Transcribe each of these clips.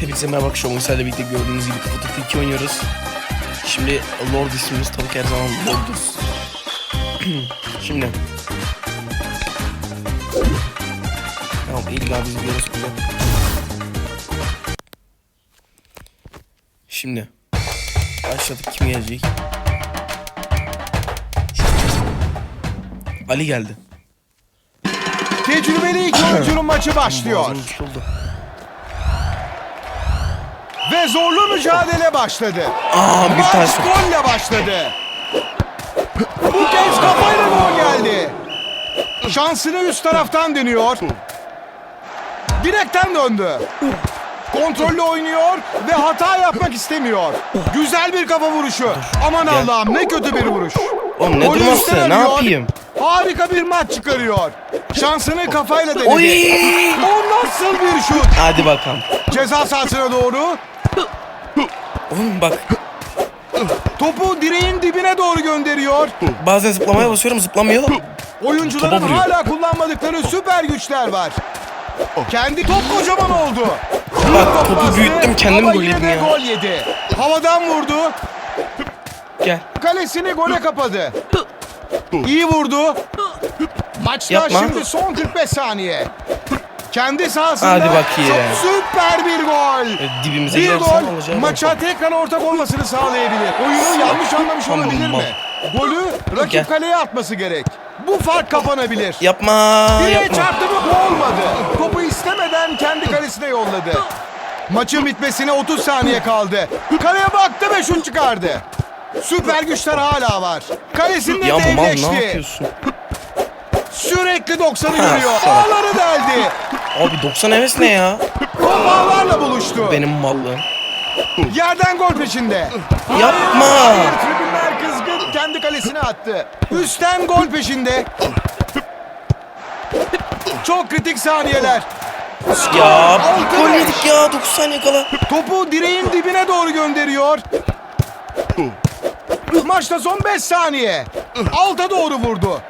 Hepinize merhaba akşam Uysal'la birlikte gördüğünüz gibi Kafa Topu 2 oynuyoruz. Şimdi Lord ismimiz tabii ki her zaman Lord'uz. Şimdi. Tamam illa bir yere sokacak. Şimdi. Başladık kim gelecek? Ali geldi. Tecrübeli iki oyuncunun maçı başlıyor. Boğazım tutuldu. Ve zorlu mücadele başladı. Aa bir Maç tane golle başladı. Bu kez kafayla gol geldi. Şansını üst taraftan deniyor. Direkten döndü. Kontrollü oynuyor ve hata yapmak istemiyor. Güzel bir kafa vuruşu. Aman. Allah'ım ne kötü bir vuruş. Oğlum ne Golü durması üstten ne arıyor. yapayım? Harika bir maç çıkarıyor. Şansını kafayla denedi. Oy! O nasıl bir şut? Hadi bakalım. Ceza sahasına doğru Oğlum bak topu direğin dibine doğru gönderiyor. bazen zıplamaya basıyorum zıplamıyor. Oyuncuların Topa vuruyor. hala kullanmadıkları süper güçler var. Kendi top kocaman oldu. Bak Top topu büyüttüm kendim gol yedim ya. gol yedi. Havadan vurdu. Gel. Kalesini gole kapadı. İyi vurdu. Maçta Yapma. şimdi son 45 saniye. Kendi sahasında Hadi bakayım. çok süper bir gol. E, Dibimize Bir gol maça tekrar ortak olmasını sağlayabilir. Oyunu yanlış anlamış Tamam, olabilir mi? Golü rakip Gel. kaleye atması gerek. Bu fark kapanabilir. Yapma Direğe yapma. çarptı mı bu olmadı. Topu istemeden kendi kalesine yolladı. Maçın bitmesine 30 saniye kaldı. Kaleye baktı ve şut çıkardı. Süper güçler hala var. Kalesinde Ya mal ne devleşti. yapıyorsun? Sürekli 90'ı Ha, görüyor. Ağları deldi. Abi 90 heves ne ya? Top ağlarla buluştu. Benim mallığım. Yerden gol peşinde. Yapma. Hayır, tribünler kızgın kendi kalesine attı. Üstten gol peşinde. Çok kritik saniyeler. Ya gol yedik ya 9 saniye kala. Topu direğin dibine doğru gönderiyor. Maçta son 5 saniye. Alta doğru vurdu.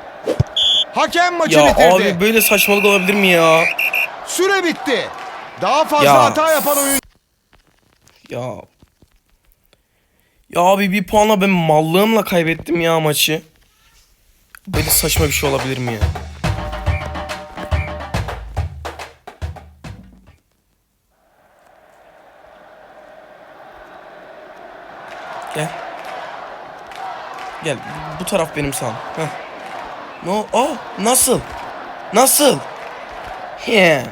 Hakem maçı Ya bitirdi. abi böyle saçmalık olabilir mi ya? Süre bitti. Daha fazla Ya. hata yapan oyuncu Ya. Ya abi bir puanla ben mallığımla kaybettim ya maçı. Böyle saçma bir şey olabilir mi ya? Gel. Bu taraf benim sağım. Heh. No. Oh, nasıl? Nasıl? He.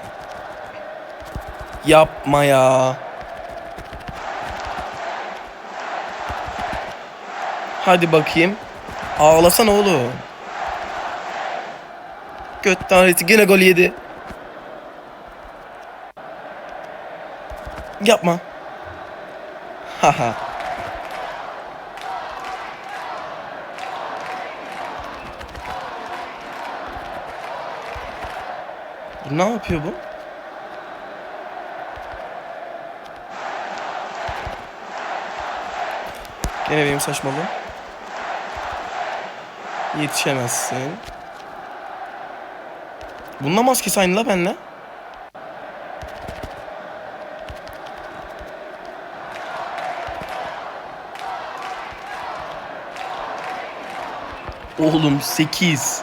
Yapma ya. Hadi bakayım. Ağlasana oğlum. Göt tanrısı gene gol yedi. Yapma. Haha. Bu ne yapıyor bu? Gene benim saçmalığım. Yetişemezsin. Bununla maskesi aynı la benle. Oğlum 8.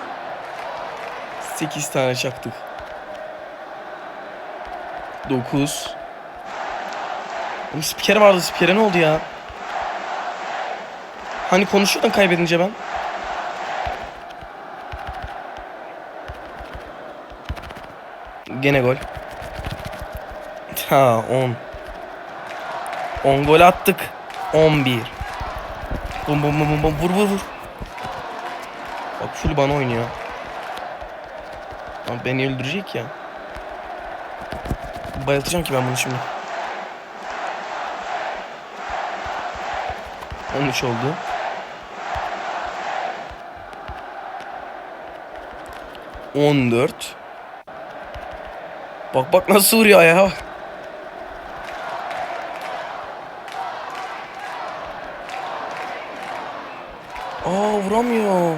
8 tane çaktık. 9. Oğlum spiker vardı spikere ne oldu ya? Hani konuşuyordun kaybedince ben? Gene gol. Ha 10. 10 gol attık. 11. Bum bum bum bum bum vur vur vur. Bak full bana oynuyor. Beni öldürecek ya. Bayıltacağım ki ben bunu şimdi. 13 oldu. On dört. Bak bak nasıl vuruyor ayağa bak. Aa vuramıyor.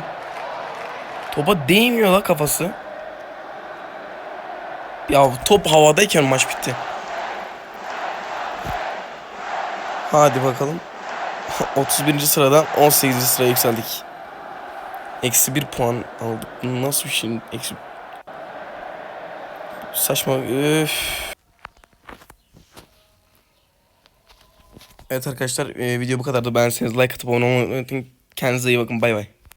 Topa değmiyor la kafası. Ya top havadayken maç bitti. Hadi bakalım. 31. sıradan 18. sıraya yükseldik. Eksi bir puan aldık. Nasıl bir şey? Eksi... Saçma. Öf. Evet arkadaşlar e, video bu kadardı. Beğenseniz like atıp abone olmayı unutmayın. Kendinize iyi bakın. Bay bay.